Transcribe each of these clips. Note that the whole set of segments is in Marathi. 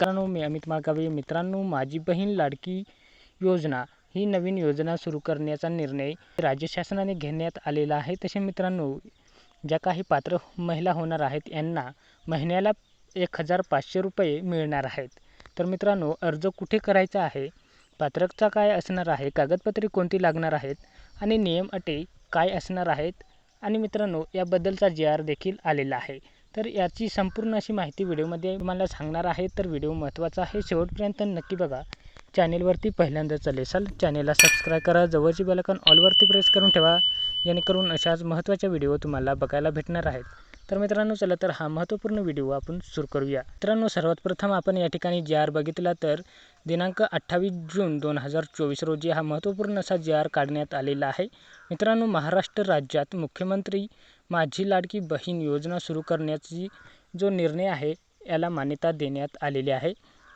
मित्रांनो मी अमित माळकावे. मित्रांनो माझी बहीण लाडकी योजना ही नवीन योजना सुरू करण्याचा निर्णय राज्य शासनाने घेण्यात आलेला आहे. तसे मित्रांनो ज्या काही पात्र महिला होणार आहेत यांना महिन्याला एक हजार पाचशे रुपये मिळणार आहेत. तर मित्रांनो अर्ज कुठे करायचा आहे? पात्रता काय असणार आहे? कागदपत्रे कोणती लागणार आहेत? आणि नियम अटी काय असणार आहेत? आणि मित्रांनो याबद्दलचा जी आर देखील आलेला आहे. तर याची संपूर्ण अशी माहिती व्हिडिओमध्ये तुम्हाला सांगणार आहे. तर व्हिडिओ महत्त्वाचा आहे. शेवटपर्यंत नक्की बघा. चॅनेलवरती पहिल्यांदा चालेल असाल चॅनेलला सबस्क्राईब करा. जवळची बेलकन ऑलवरती प्रेस करून ठेवा. जेणेकरून अशाच महत्त्वाच्या व्हिडिओ तुम्हाला बघायला भेटणार आहेत. तर मित्रांनो चला तर हा महत्त्वपूर्ण व्हिडिओ आपण सुरू करूया. मित्रांनो सर्वात प्रथम आपण या ठिकाणी जे आर बघितला तर दिनांक अठ्ठावीस जून दोन हजार चोवीस रोजी हा महत्त्वपूर्ण असा जे आर काढण्यात आलेला आहे. मित्रांनो महाराष्ट्र राज्यात मुख्यमंत्री माझी लाडकी बहीण योजना सुरू करण्याची जो निर्णय आहे याला मान्यता देण्यात आलेली आहे.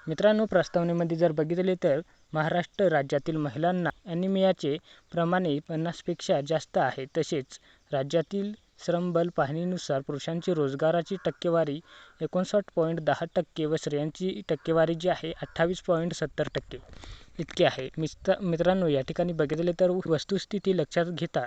मित्रांनो प्रस्तावनेमध्ये जर बघितले तर महाराष्ट्र राज्यातील महिलांना ॲनिमियाचे प्रमाणही पन्नासपेक्षा जास्त आहे. तसेच राज्यातील श्रमबल पाहणीनुसार पुरुषांची रोजगाराची टक्केवारी एकोणसाठ पॉईंट दहा टक्के व स्त्रियांची टक्केवारी जी आहे अठ्ठावीस पॉईंट सत्तर टक्के. इतके आहे. मिस्त मित्रांनो या ठिकाणी बघितले तर वस्तुस्थिती लक्षात घेता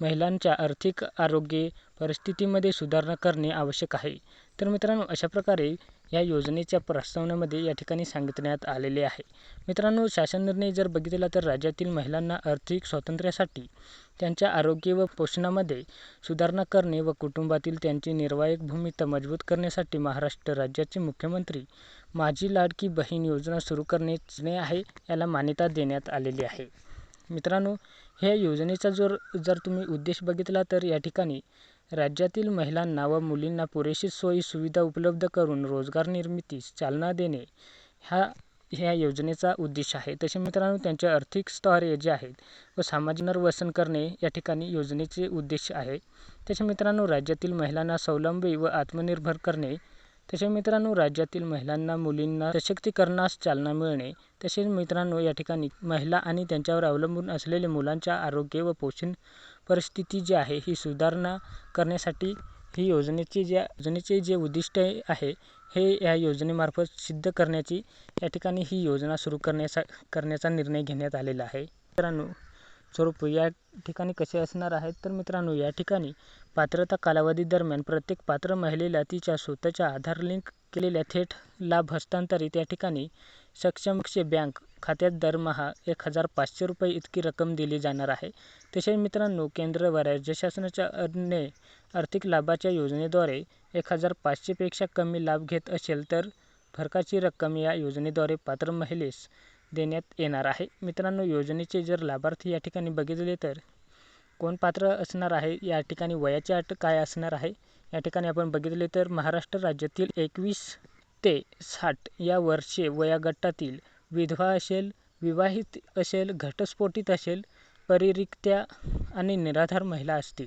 महिलांच्या आर्थिक आरोग्य परिस्थितीमध्ये सुधारणा करणे आवश्यक आहे. तर मित्रांनो अशा प्रकारे या योजनेच्या प्रस्तावनेमध्ये या ठिकाणी सांगितण्यात आलेले आहे. मित्रांनो शासन निर्णय जर बघितला तर राज्यातील महिलांना आर्थिक स्वातंत्र्यासाठी त्यांच्या आरोग्य व पोषणामध्ये सुधारणा करणे व कुटुंबातील त्यांची निर्वाहक भूमिका मजबूत करण्यासाठी महाराष्ट्र राज्याचे मुख्यमंत्री माझी लाडकी बहीण योजना सुरू करणे आहे याला मान्यता देण्यात आलेली आहे. मित्रांनो ह्या योजनेचा जर जर तुम्ही उद्देश बघितला तर या ठिकाणी राज्यातील महिलांना व मुलींना पुरेशी सोयी सुविधा उपलब्ध करून रोजगार निर्मितीस चालना देणे हा ह्या योजनेचा उद्देश आहे. तसे मित्रांनो त्यांचे आर्थिक स्तरे जे आहेत व सामाजिक वसन करणे या ठिकाणी योजनेचे उद्देश आहे. तसे मित्रांनो राज्यातील महिलांना स्वावलंबी व आत्मनिर्भर करणे तसेच मित्रांनो राज्यातील महिलांना मुलींना सशक्तीकरणास चालना मिळणे तसेच मित्रांनो या ठिकाणी महिला आणि त्यांच्यावर अवलंबून असलेले मुलांच्या आरोग्य व पोषण परिस्थिती जी आहे ही सुधारणा करण्यासाठी ही योजनेची ज्या योजनेचे जे उद्दिष्ट आहे हे या योजनेमार्फत सिद्ध करण्याची या ठिकाणी ही योजना सुरू करण्याचा करण्याचा निर्णय घेण्यात आलेला आहे. मित्रांनो स्वरूप या ठिकाणी कसे असणार आहेत? तर मित्रांनो या ठिकाणी पात्रता कालावधी दरम्यान प्रत्येक पात्र महिलेला तिच्या स्वतःच्या आधार लिंक केलेल्या थेट लाभ हस्तांतरित या ठिकाणी सक्षमक्षे बँक खात्यात दरमहा एक हजार पाचशे रुपये इतकी रक्कम दिली जाणार आहे. तसेच मित्रांनो केंद्र व राज्य शासनाच्या अन्य आर्थिक लाभाच्या योजनेद्वारे एक हजार पाचशेपेक्षा कमी लाभ घेत असेल तर फरकाची रक्कम या योजनेद्वारे पात्र महिलेस देण्यात येणार आहे. मित्रांनो योजनेचे जर लाभार्थी या ठिकाणी बघितले तर कोण पात्र असणार आहे? या ठिकाणी वयाची अट काय असणार आहे? या ठिकाणी आपण बघितले तर महाराष्ट्र राज्यातील एकवीस ते साठ या वर्षे वयागटातील विधवा असेल विवाहित असेल घटस्फोटित असेल परिरिक्त्या आणि निराधार महिला असतील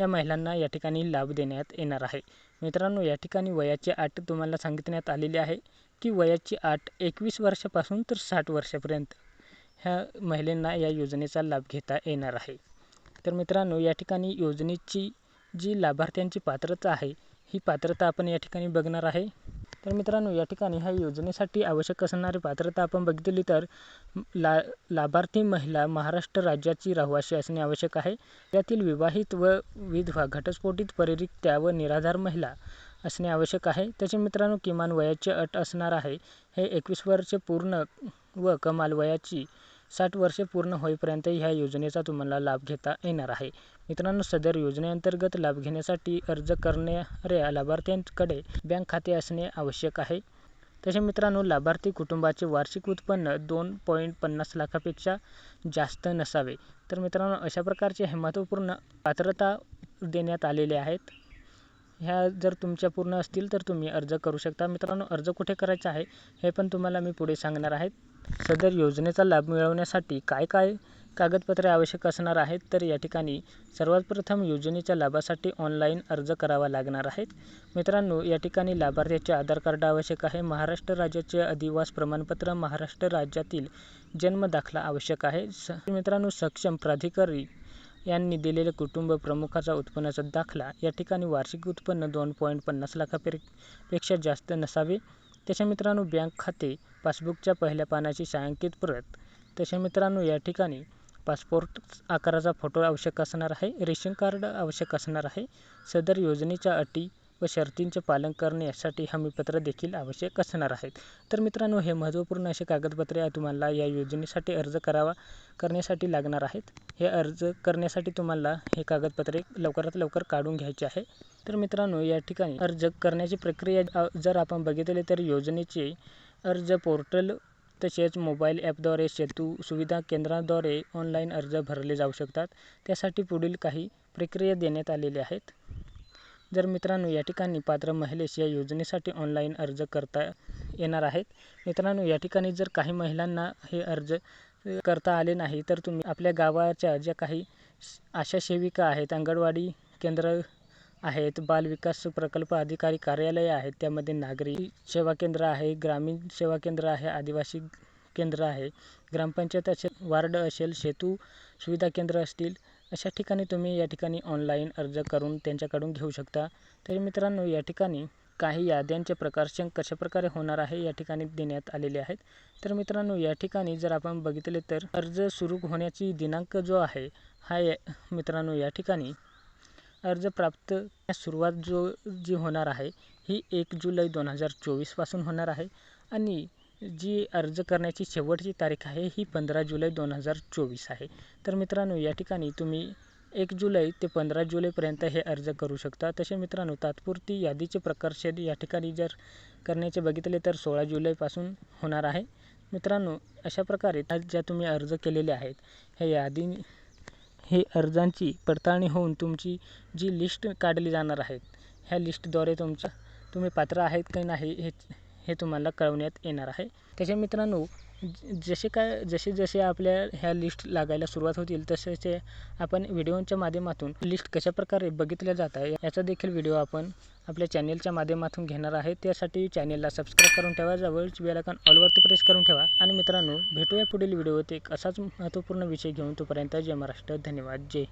या महिलांना या ठिकाणी लाभ देण्यात येणार आहे. मित्रांनो या ठिकाणी वयाची अट तुम्हाला सांगितण्यात आलेली आहे. की वयाची अट एकवीस वर्षापासून तर साठ वर्षापर्यंत ह्या महिलांना या योजनेचा लाभ घेता येणार आहे. तर मित्रांनो या ठिकाणी योजनेची जी लाभार्थ्यांची पात्रता आहे ही पात्रता आपण या ठिकाणी बघणार आहे. तर मित्रांनो या ठिकाणी ह्या योजनेसाठी आवश्यक असणारी पात्रता आपण बघितली तर ला लाभार्थी महिला महाराष्ट्र राज्याची रहिवासी असणे आवश्यक आहे. त्यातील विवाहित व विधवा घटस्फोटित परिरिक्त्या व निराधार महिला असणे आवश्यक आहे. त्याचे मित्रांनो किमान वयाची अट असणार आहे. हे एकवीस वर्षे पूर्ण व कमाल वयाची साठ वर्षे पूर्ण होईपर्यंत ह्या योजनेचा तुम्हाला लाभ घेता येणार आहे. मित्रांनो सदर योजनेअंतर्गत लाभ घेण्यासाठी अर्ज करणाऱ्या लाभार्थ्यांकडे बँक खाते असणे आवश्यक आहे. तसे मित्रांनो लाभार्थी कुटुंबाचे वार्षिक उत्पन्न दोन पॉईंट पन्नास लाखापेक्षा जास्त नसावे. तर मित्रांनो अशा प्रकारचे हे महत्त्वपूर्ण पात्रता देण्यात आलेले आहेत. ह्या जर तुमच्या पूर्ण असतील तर तुम्ही अर्ज करू शकता. मित्रांनो अर्ज कुठे करायचा आहे हे पण तुम्हाला मी पुढे सांगणार आहेत सदर योजनेचा लाभ मिळवण्यासाठी काय काय कागदपत्रे आवश्यक असणार आहेत? तर या ठिकाणी सर्वात प्रथम योजनेच्या लाभासाठी ऑनलाईन अर्ज करावा लागणार आहेत मित्रांनो या ठिकाणी लाभार्थ्याचे आधार कार्ड आवश्यक आहे. महाराष्ट्र राज्याचे अधिवास प्रमाणपत्र महाराष्ट्र राज्यातील जन्म दाखला आवश्यक आहे. स मित्रांनो सक्षम प्राधिकारी यांनी दिलेले कुटुंब प्रमुखाचा उत्पन्नाचा दाखला या ठिकाणी वार्षिक उत्पन्न दोन पॉईंट पन्नास लाखापेक्षा जास्त नसावे. तसे मित्रांनो बँक खाते पासबुकच्या पहिल्या पानाची छायांकित प्रत. तसे मित्रांनो या ठिकाणी पासपोर्ट आकाराचा फोटो आवश्यक असणार आहे रेशन कार्ड आवश्यक असणार आहे सदर योजनेच्या अटी व शर्तींचे पालन करण्यासाठी हमीपत्र देखील आवश्यक असणार आहेत. तर मित्रांनो हे महत्त्वपूर्ण असे कागदपत्रे तुम्हाला या योजनेसाठी अर्ज करावा करण्यासाठी लागणार आहेत. हे अर्ज करण्यासाठी तुम्हाला हे कागदपत्रे लवकरात लवकर काढून घ्यायचे आहे. तर मित्रांनो या ठिकाणी अर्ज करण्याची प्रक्रिया जर आपण बघितले तर योजनेचे अर्ज पोर्टल तसेच मोबाईल ॲपद्वारे सेतू सुविधा केंद्राद्वारे ऑनलाईन अर्ज भरले जाऊ शकतात. त्यासाठी पुढील काही प्रक्रिया देण्यात आलेल्या आहेत. जर मित्रांनो या ठिकाणी पात्र महिलेस या योजनेसाठी ऑनलाईन अर्ज करता येणार आहेत. मित्रांनो या ठिकाणी जर काही महिलांना हे अर्ज करता आले नाही तर तुम्ही आपल्या गावाच्या ज्या काही आशा सेविका आहेत अंगणवाडी केंद्र आहेत बालविकास प्रकल्प अधिकारी कार्यालय आहेत त्यामध्ये नागरी सेवा केंद्र आहे ग्रामीण सेवा केंद्र आहे आदिवासी केंद्र आहे ग्रामपंचायत असेल वार्ड असेल सेतू सुविधा केंद्र असतील अशा ठिकाणी तुम्ही या ठिकाणी ऑनलाईन अर्ज करून त्यांच्याकडून घेऊ शकता. तर मित्रांनो या ठिकाणी काही याद्यांचे प्रकाशन कशाप्रकारे होणार आहे या ठिकाणी देण्यात आलेले आहेत. तर मित्रांनो या ठिकाणी जर आपण बघितले तर अर्ज सुरू होण्याची दिनांक जो आहे हा या मित्रांनो या ठिकाणी अर्ज प्राप्त सुरुवात जो जी होणार आहे ही एक जुलै दोन हजार चोवीसपासून होणार आहे. आणि जी अर्ज करण्याची शेवटची तारीख आहे ही पंधरा जुलै दोन हजार चोवीस आहे. तर मित्रांनो या ठिकाणी तुम्ही एक जुलै ते पंधरा जुलैपर्यंत हे अर्ज करू शकता. तसे मित्रांनो तात्पुरती यादीचे प्रकाशन या ठिकाणी जर करण्याचे बघितले तर सोळा जुलैपासून होणार आहे. मित्रांनो अशा प्रकारे ज्या तुम्ही अर्ज केलेले आहेत ह्या यादी हे अर्जांची पडताळणी होऊन तुमची जी लिस्ट काढली जाणार आहेत ह्या लिस्टद्वारे तुमचं तुम्ही पात्र आहेत की नाही हे हे तुम्हाला कळवण्यात येणार आहे. त्याच्या मित्रांनो जसे काय जसे जसे आपल्या ह्या लिस्ट लागायला सुरुवात होतील तसे तसे आपण व्हिडिओच्या माध्यमातून लिस्ट कशाप्रकारे बघितल्या जात आहे याचा देखील व्हिडिओ आपण आपल्या चॅनेलच्या माध्यमातून घेणार आहे. त्यासाठी चॅनेलला सबस्क्राईब करून ठेवा जवळच बेलायकॉन ऑलवरती प्रेस करून ठेवा. आणि मित्रांनो भेटूया पुढील व्हिडिओत एक असाच महत्त्वपूर्ण विषय घेऊन. तोपर्यंत जय महाराष्ट्र धन्यवाद जय